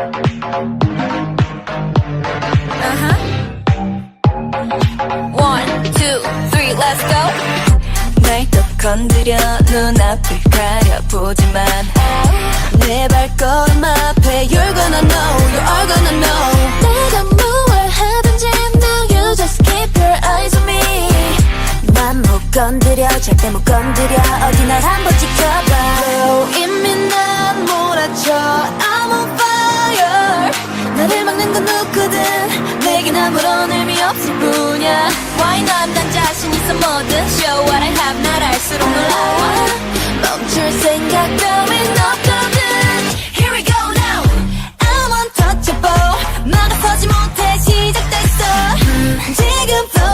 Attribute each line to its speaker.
Speaker 1: Uh-huh. One, two, three, let's go. 날또 건드려 눈앞을 가려보지만 내 발걸음 앞에 You're gonna know, you are gonna know 내가 뭘 하든지 Now you just keep your eyes on me 난 못 건드려 절대 못 건드려 어디 날 한번 지켜봐 Girl, 이미 난 몰아쳐 없을 뿐이야 Why not 난 자신 있어 뭐든 Show what I have 날 알수록 놀라워 멈출 생각 따윈 없거든 Here we go now I'm untouchable 막아서지 못해 시작됐어 지금부터